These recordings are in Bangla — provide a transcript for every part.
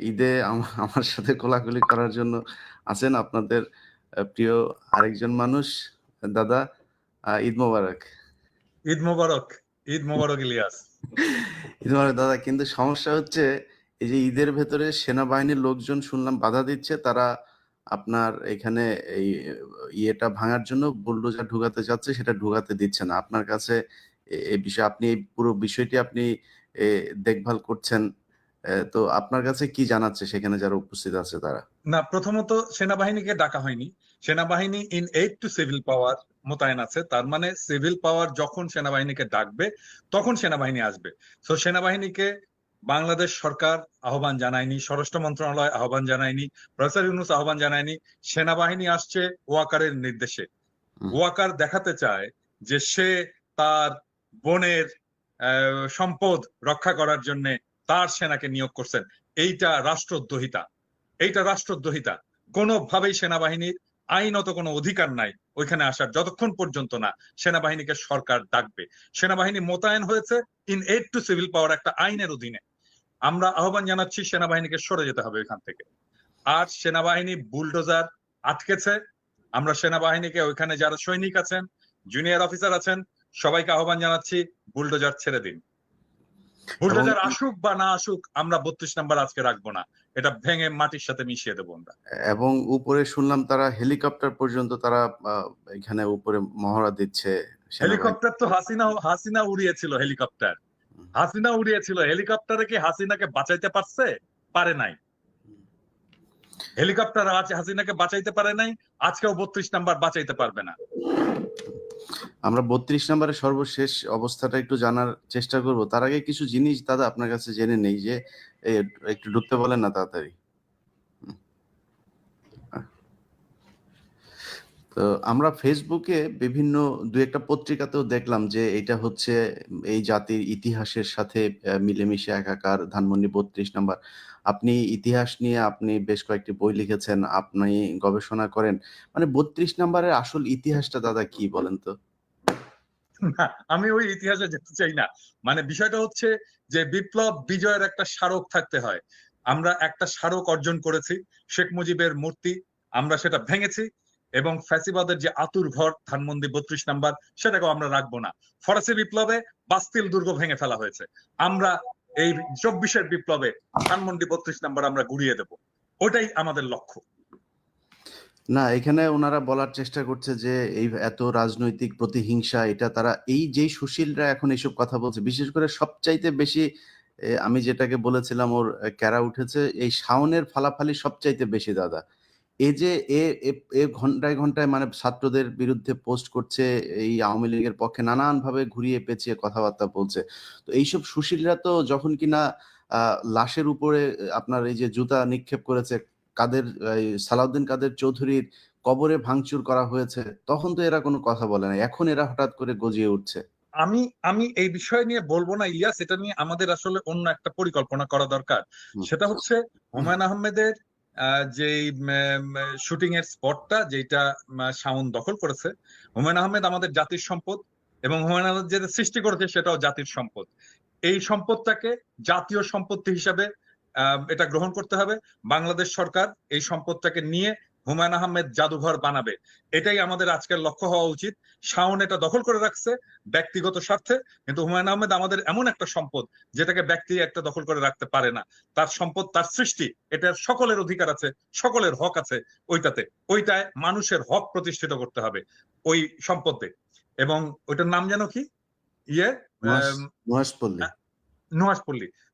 ঈদে আমার সাথে কোলাকুলি করার জন্য আছেন আপনাদের প্রিয় আরেকজন মানুষ দাদা ঈদ মোবারক। ঈদ মোবারক ঈদ মোবারক ইলিয়াস। ঈদ মোবারক দাদা কিন্তু সমস্যা হচ্ছে এই যে ঈদের ভেতরে সেনাবাহিনীর লোকজন শুনলাম বাধা দিচ্ছে তারা আপনার এখানে এই ইয়েটা ভাঙার জন্য বুলডোজার ঢুকাতে যাচ্ছে সেটা ঢুকাতে দিচ্ছে না। আপনার কাছে এই বিষয়ে আপনি এই পুরো বিষয়টি আপনি দেখভাল করছেন তো আপনার কাছে কি জানাচ্ছে সেখানে যারা উপস্থিত আছে তারা? না প্রথমত সেনাবাহিনীকে ডাকা হয়নি। সেনাবাহিনী in aid to civil power মোতায়েন আছে। তার মানে সিভিল পাওয়ার যখন সেনাবাহিনীকে ডাকবে তখন সেনাবাহিনী আসবে। তো সেনাবাহিনীকে বাংলাদেশ সরকার আহ্বান জানায়নি স্বরাষ্ট্র মন্ত্রণালয় আহ্বান জানায়নি প্রফেসর ইউনুস আহ্বান জানায়নি সেনাবাহিনী আসছে ওয়াকারের নির্দেশে। ওয়াকার দেখাতে চায় যে সে তার বোনের সম্পদ রক্ষা করার জন্য তার সেনাকে নিয়োগ করছেন। এইটা রাষ্ট্রদ্রোহিতা। এইটা রাষ্ট্রদ্রোহিতা। কোনোভাবেই সেনাবাহিনীর আইনত কোনো অধিকার নাই ওইখানে আসার, যতক্ষণ পর্যন্ত না সেনাবাহিনীকে সরকার ডাকবে। সেনাবাহিনী মোতায়েন হয়েছে in aid to civil power একটা আইনের অধীনে। আমরা আহ্বান জানাচ্ছি সেনাবাহিনীকে সরে যেতে হবে এখান থেকে। আর সেনাবাহিনী বুলডোজার আটকেছে। আমরা সেনাবাহিনীকে ওইখানে যারা সৈনিক আছেন জুনিয়র অফিসার আছেন, সবাইকে আহ্বান জানাচ্ছি, বুলডোজার ছেড়ে দিন। বুলডোজার আসুক বা না আসুক আমরা বত্রিশ নাম্বার আজকে রাখব না। এটা ভেঙে মাটির সাথে মিশিয়ে দেবো আমরা। এবং উপরে শুনলাম তারা হেলিকপ্টার পর্যন্ত তারা এখানে উপরে মহড়া দিচ্ছে হেলিকপ্টার তো হাসিনা হাসিনা উড়িয়েছিল হেলিকপ্টার। হাসিনা উড়িয়েছিল হেলিকপ্টারে কি হাসিনাকে বাঁচাইতে পারছে? পারে নাই। হেলিকপ্টার আজ হাসিনাকে বাঁচাইতে পারে নাই আজকেও বত্রিশ নাম্বার বাঁচাইতে পারবে না। আমরা বত্রিশ নম্বরের সর্বশেষ অবস্থাটা একটু জানার চেষ্টা করব। তার আগে কিছু জিনিস দাদা আপনার কাছে জেনে নেই যে একটু ঢুকতে বলেন না তাড়াতাড়ি। তো আমরা ফেসবুকে বিভিন্ন, দু একটা পত্রিকাতেও দেখলাম যে এটা হচ্ছে এই জাতির ইতিহাসের সাথে মিলেমিশে একাকার ধানমন্ডি বত্রিশ নাম্বার। আপনি ইতিহাস নিয়ে আপনি বেশ কয়েকটি বই লিখেছেন, আপনি গবেষণা করেন। মানে বত্রিশ নাম্বারের আসল ইতিহাসটা দাদা কি বলেন তো? আমি ওই ইতিহাসে যেতে চাই না। মানে বিষয়টা হচ্ছে যে বিপ্লব বিজয়ের একটা স্মারক থাকতে হয়। আমরা একটা স্মারক অর্জন করেছি, শেখ মুজিবের মূর্তি, আমরা সেটা ভেঙেছি এবং ফ্যাসিবাদের যে আতুর ঘর ধানমন্দি বত্রিশ নাম্বার, সেটাকেও আমরা রাখব না। ফরাসি বিপ্লবে বাস্তিল দুর্গ ভেঙে ফেলা হয়েছে। আমরা এই চব্বিশের বিপ্লবে ধানমন্ডি বত্রিশ নাম্বার আমরা গুড়িয়ে দেব। ওটাই আমাদের লক্ষ্য। না, এখানে ওনারা বলার চেষ্টা করছে যে এই এত রাজনৈতিক প্রতিহিংসা, এটা তারা, এই যেই সুশীলরা এখন এইসব কথা বলছে, বিশেষ করে সবচাইতে বেশি আমি যেটাকে বলেছিলাম ওর ক্যারা উঠেছে, এই শাওনের ফালাফালি সবচাইতে বেশি দাদা। এ যে, এ, এ- ঘন্টায় ঘন্টায় মানে ছাত্রদের বিরুদ্ধে পোস্ট করছে, এই আওয়ামী লীগের পক্ষে নানান ভাবে ঘুরিয়ে পেঁচিয়ে কথাবার্তা বলছে। তো এইসব সুশীলরা তো যখন কিনা লাশের উপরে আপনার এই যে জুতা নিক্ষেপ করেছে কাদের সালাউদ্দিন কাদের চৌধুরীর কবরে ভাঙচুর করা হয়েছে তখন তো এরা কোনো কথা বলে না এখন এরা হঠাৎ করে গজিয়ে উঠছে। আমি আমি এই বিষয় নিয়ে বলব না ইলিয়াস এটা নিয়ে আমাদের আসলে অন্য একটা পরিকল্পনা করা দরকার। সেটা হচ্ছে হুমায়ুন আহমেদের আহ, যে শুটিং এর স্পটটা যেটা শাওন দখল করেছে হুমায়ুন আহমেদ আমাদের জাতির সম্পদ এবং হুমায়ুন আহমেদ যেটা সৃষ্টি করেছে সেটাও জাতির সম্পদ। এই সম্পদটাকে জাতীয় সম্পত্তি হিসাবে এটা গ্রহণ করতে হবে। বাংলাদেশ সরকার এই সম্পদটাকে নিয়ে হুমায়ুন আহমেদ জাদুঘর বানাবে। এটাই আমাদের আজকের লক্ষ্য হওয়া উচিত। শাওন এটা দখল করে রাখছে ব্যক্তিগত স্বার্থে কিন্তু হুমায়ুন আহমেদ আমাদের এমন একটা সম্পদ যেটাকে ব্যক্তি একটা দখল করে রাখতে পারে না। তার সম্পদ তার সৃষ্টি এটার সকলের অধিকার আছে সকলের হক আছে ওইটাতে। ওইটায় মানুষের হক প্রতিষ্ঠিত করতে হবে ওই সম্পদে। এবং ওইটার নাম যেন কি? ইয়ে? নুহাস- আম, নুহাসপল্লী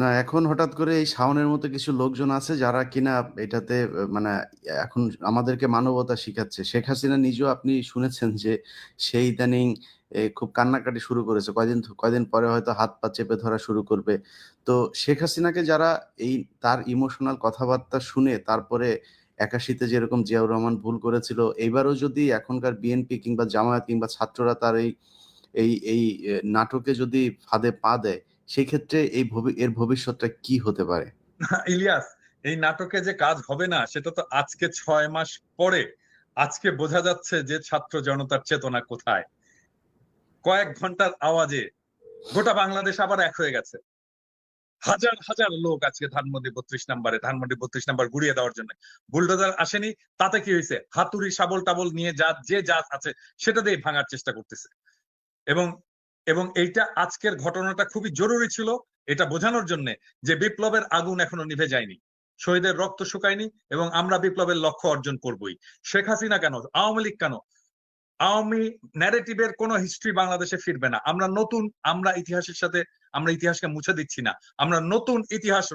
না, এখন হঠাৎ করে এই শাওনের মতো কিছু লোকজন আছে যারা কিনা এটাতে মানে এখন আমাদেরকে মানবতা শিখাচ্ছে। শেখ হাসিনা নিজেও আপনি শুনেছেন যে সেই ইদানিং খুব কান্নাকাটি শুরু করেছে। কয়দিন কয়দিন পরে হয়তো হাত পা চেপে ধরা শুরু করবে। তো শেখ হাসিনাকে যারা এই তার ইমোশনাল কথাবার্তা শুনে তারপরে একাশিতে যেরকম জিয়াউর রহমান ভুল করেছিল, এইবারও যদি এখনকার বিএনপি কিংবা জামায়াত কিংবা ছাত্ররা তার এই এই এই নাটকে যদি ফাঁদে পা দেয় সেই ক্ষেত্রে এই এর ভবিষ্যৎটা কি হতে পারে? ইলিয়াস, এই নাটকে যে কাজ হবে না, সেটা তো আজকে ছয় মাস পরে। আজকে বোঝা যাচ্ছে যে ছাত্র জনতার চেতনা কোথায়। কয়েক ঘণ্টার আওয়াজে গোটা বাংলাদেশ আবার এক হয়ে গেছে। হাজার হাজার লোক আজকে ধানমন্ডি বত্রিশ নাম্বারে, ধানমন্ডি বত্রিশ নাম্বার গুড়িয়ে দেওয়ার জন্য। বুলডোজার আসেনি, তাতে কি হয়েছে? হাতুড়ি শাবল টাবল নিয়ে যা, যে যা আছে, সেটা দিয়ে ভাঙার চেষ্টা করতেছে। এবং এবং এইটা আজকের ঘটনাটা খুবই জরুরি ছিল এটা বোঝানোর জন্য যে বিপ্লবের আগুন এখনও নিভে যায়নি। শহীদের রক্ত শুকায়নি এবং আমরা বিপ্লবের লক্ষ্য অর্জন করবই। শেখ হাসিনা কেন? আওয়ামী লীগ কেন? আওয়ামী ন্যারেটিভের কোন হিস্ট্রি বাংলাদেশে ফিরবে না। আমরা নতুন, আমরা ইতিহাসের সাথে, আমরা ইতিহাসকে মুছে দিচ্ছি না। আমরা নতুন ইতিহাস